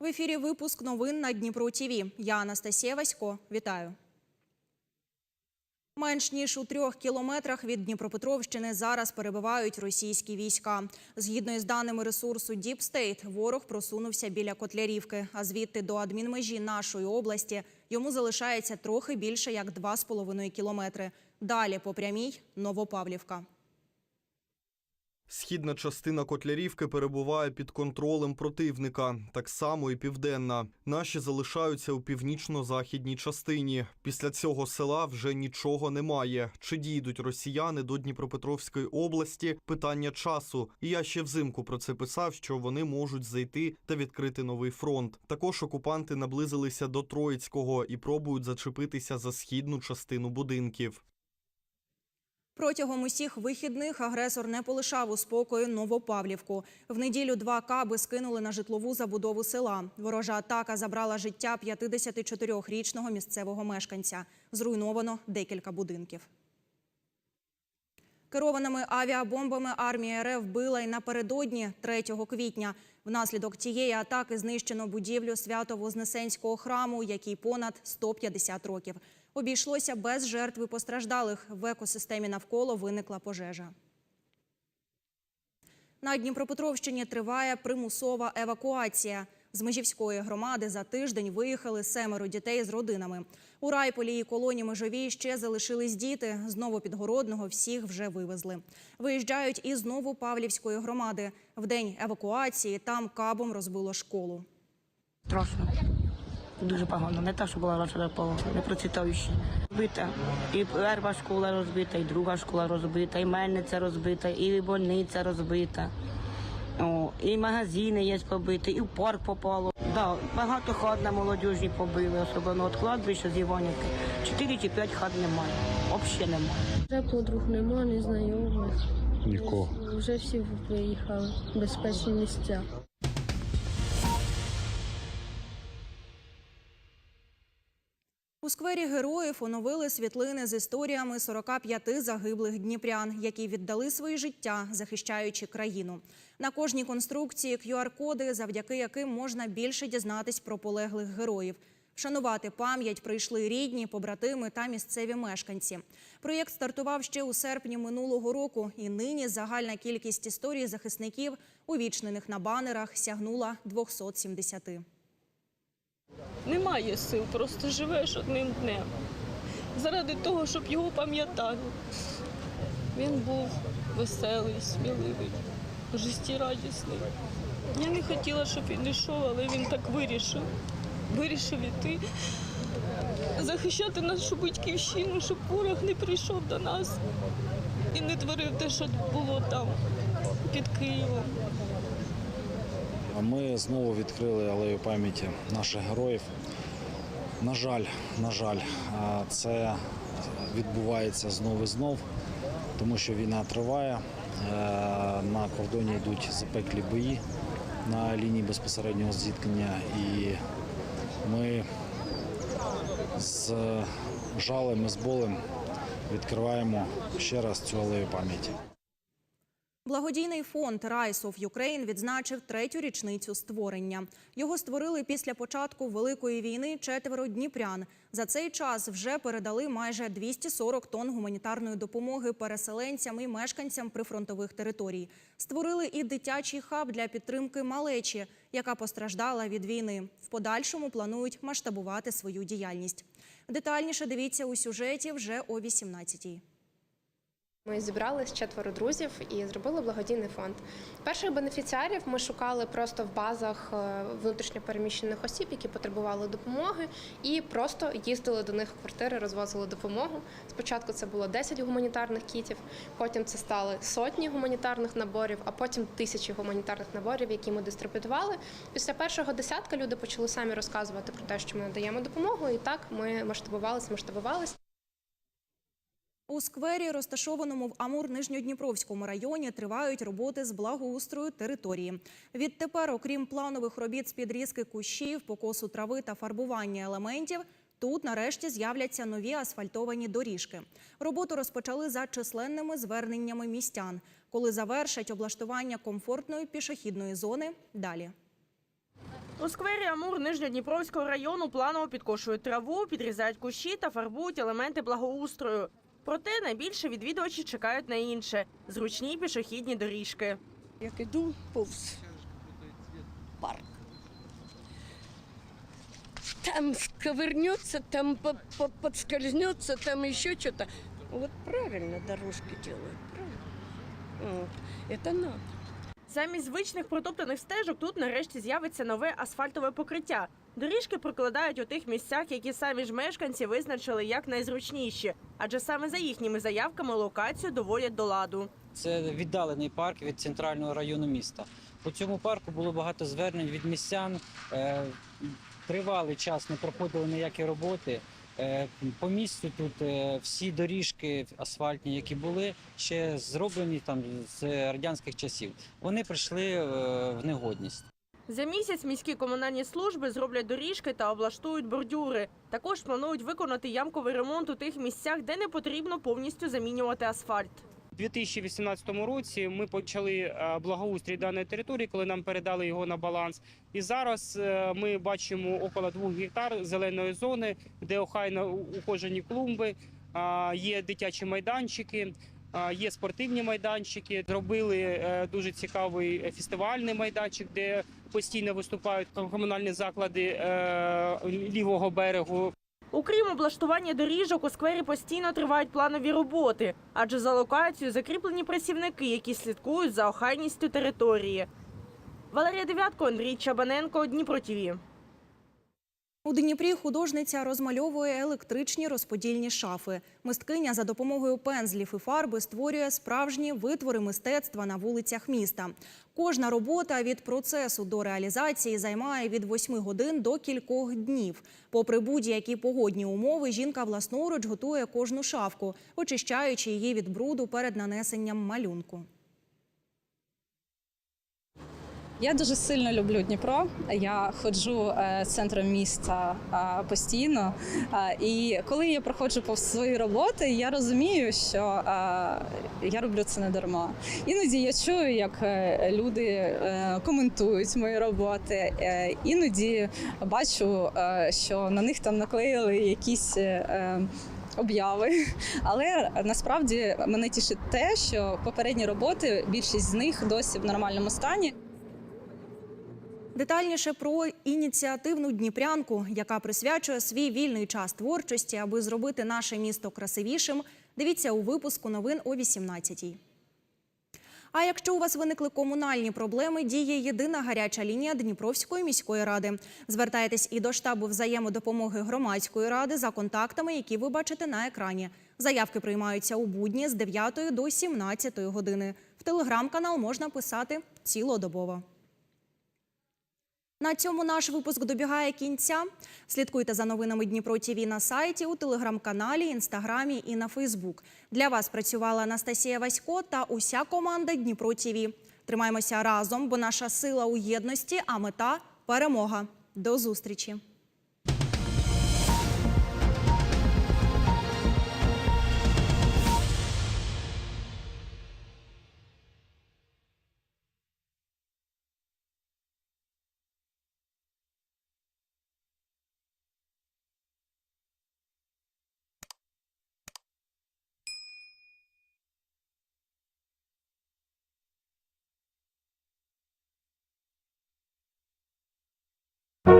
В ефірі випуск новин на Дніпро ТІВІ. Я Анастасія Васько. Вітаю. Менш ніж у трьох кілометрах від Дніпропетровщини зараз перебувають російські війська. Згідно із даними ресурсу State, ворог просунувся біля Котлярівки, а звідти до адмінмежі нашої області йому залишається трохи більше як 2,5 кілометри. Далі по прямій Новопавлівка. Східна частина Котлярівки перебуває під контролем противника, так само і південна. Наші залишаються у північно-західній частині. Після цього села вже нічого немає. Чи дійдуть росіяни до Дніпропетровської області? Питання часу. І я ще взимку про це писав, що вони можуть зайти та відкрити новий фронт. Також окупанти наблизилися до Троїцького і пробують зачепитися за східну частину будинків. Протягом усіх вихідних агресор не полишав у спокою Новопавлівку. В неділю два каби скинули на житлову забудову села. Ворожа атака забрала життя 54-річного місцевого мешканця. Зруйновано декілька будинків. Керованими авіабомбами армія РФ била й напередодні 3 квітня. Внаслідок тієї атаки знищено будівлю Свято-Вознесенського храму, який понад 150 років. Обійшлося без жертв і постраждалих. В екосистемі навколо виникла пожежа. На Дніпропетровщині триває примусова евакуація. З Межівської громади за тиждень виїхали семеро дітей з родинами. У Райполі і колоні Межовій ще залишились діти. З Новопідгородного всіх вже вивезли. Виїжджають із Новопавлівської громади. В день евакуації там кабом розбило школу. Страшно. Дуже погано. Не те, що була раніше по непроцвітаючі. Розбита. І перша школа розбита, і друга школа розбита, і мельниця розбита, і больниця розбита. О, і магазини є побиті, і в парк попало. Да, багато хат на молодіжні побили, особливо от кладбища з Іванівки. Чотири чи п'ять хат немає. Взагалі немає. Вже подруг нема, незнайомих. Нікого. Вже всі виїхали в безпечні місця. У сквері героїв оновили світлини з історіями 45 загиблих дніпрян, які віддали свої життя, захищаючи країну. На кожній конструкції QR-коди, завдяки яким можна більше дізнатись про полеглих героїв. Вшанувати пам'ять прийшли рідні, побратими та місцеві мешканці. Проєкт стартував ще у серпні минулого року, і нині загальна кількість історій захисників, увічнених на банерах, сягнула 270. Немає сил, просто живеш одним днем. Заради того, щоб його пам'ятали. Він був веселий, сміливий, життєрадісний. Я не хотіла, щоб він йшов, але він так вирішив. Вирішив іти, захищати нашу батьківщину, щоб ворог не прийшов до нас і не творив те, що було там, під Києвом. Ми знову відкрили алею пам'яті наших героїв. На жаль, на жаль, це відбувається знов і знов, тому що війна триває. Е, На кордоні йдуть запеклі бої на лінії безпосереднього зіткнення. І ми з жалем і з болем відкриваємо ще раз цю алею пам'яті. Благодійний фонд Rise of Ukraine відзначив третю річницю створення. Його створили після початку Великої війни четверо дніпрян. За цей час вже передали майже 240 тонн гуманітарної допомоги переселенцям і мешканцям прифронтових територій. Створили і дитячий хаб для підтримки малечі, яка постраждала від війни. В подальшому планують масштабувати свою діяльність. Детальніше дивіться у сюжеті вже о 18-й. Ми зібрались четверо друзів і зробили благодійний фонд. Перших бенефіціарів ми шукали просто в базах е, внутрішньопереміщених осіб, які потребували допомоги, і просто їздили до них в квартири, розвозили допомогу. Спочатку це було 10 гуманітарних кітів, потім це стали сотні гуманітарних наборів, а потім тисячі гуманітарних наборів, які ми дистрибутували. Після першого десятка люди почали самі розказувати про те, що ми надаємо допомогу, і так ми масштабувалися, масштабувалися. У сквері, розташованому в Амур-Нижньодніпровському районі, тривають роботи з благоустрою території. Відтепер, окрім планових робіт з підрізки кущів, покосу трави та фарбування елементів, тут нарешті з'являться нові асфальтовані доріжки. Роботу розпочали за численними зверненнями містян. Коли завершать облаштування комфортної пішохідної зони, далі. У сквері Амур Нижньодніпровського району планово підкошують траву, підрізають кущі та фарбують елементи благоустрою. Проте найбільше відвідувачі чекають на інше зручні пішохідні доріжки. Як іду повз парк. Там сковырнется, там по- по- подскользнется, там еще что-то. Вот правильно дорожки делают, правильно. Вот. Это надо. Замість звичних протоптаних стежок тут нарешті з'явиться нове асфальтове покриття. Доріжки прокладають у тих місцях, які самі ж мешканці визначили як найзручніші, адже саме за їхніми заявками локацію доводять до ладу. Це віддалений парк від центрального району міста. По цьому парку було багато звернень від містян. Е, Тривалий час не проходили ніякі роботи. Е, По місту тут е, всі доріжки асфальтні, які були, ще зроблені там з радянських часів. Вони прийшли в негодність. За місяць міські комунальні служби зроблять доріжки та облаштують бордюри. Також планують виконати ямковий ремонт у тих місцях, де не потрібно повністю замінювати асфальт. У 2018 році ми почали е, благоустрій даної території, коли нам передали його на баланс. І зараз е, ми бачимо около 2 гектар зеленої зони, де охайно ухожені клумби, є дитячі майданчики. Є спортивні майданчики, зробили е, дуже цікавий фестивальний майданчик, де постійно виступають комунальні заклади е, лівого берегу. Окрім облаштування доріжок, у сквері постійно тривають планові роботи, адже за локацією закріплені працівники, які слідкують за охайністю території. Валерія Дев'ятко, Андрій Чабаненко, Дніпро ТІВІ. У Дніпрі художниця розмальовує електричні розподільні шафи. Мисткиня за допомогою пензлів і фарби створює справжні витвори мистецтва на вулицях міста. Кожна робота від процесу до реалізації займає від 8 годин до кількох днів. Попри будь-які погодні умови, жінка власноруч готує кожну шафку, очищаючи її від бруду перед нанесенням малюнку. Я дуже сильно люблю Дніпро. Я ходжу е, центром міста е, постійно. Е, І коли я проходжу повз свої роботи, я розумію, що я роблю це не дарма. Іноді я чую, як люди коментують мої роботи. Іноді бачу, що на них там наклеїли якісь. Обяви, але насправді мене тішить те, що попередні роботи, більшість з них досі в нормальному стані. Детальніше про ініціативну дніпрянку, яка присвячує свій вільний час творчості, аби зробити наше місто красивішим. Дивіться у випуску новин о 18-й. А якщо у вас виникли комунальні проблеми, діє єдина гаряча лінія Дніпровської міської ради. Звертайтесь і до штабу взаємодопомоги громадської ради за контактами, які ви бачите на екрані. Заявки приймаються у будні з 9 до 17 години. В телеграм-канал можна писати цілодобово. На цьому наш випуск добігає кінця. Слідкуйте за новинами Дніпро ТІВІ на сайті, у телеграм-каналі, інстаграмі і на Фейсбук. Для вас працювала Анастасія Васько та уся команда Дніпро ТІВІ. Тримаємося разом, бо наша сила у єдності, а мета перемога. До зустрічі.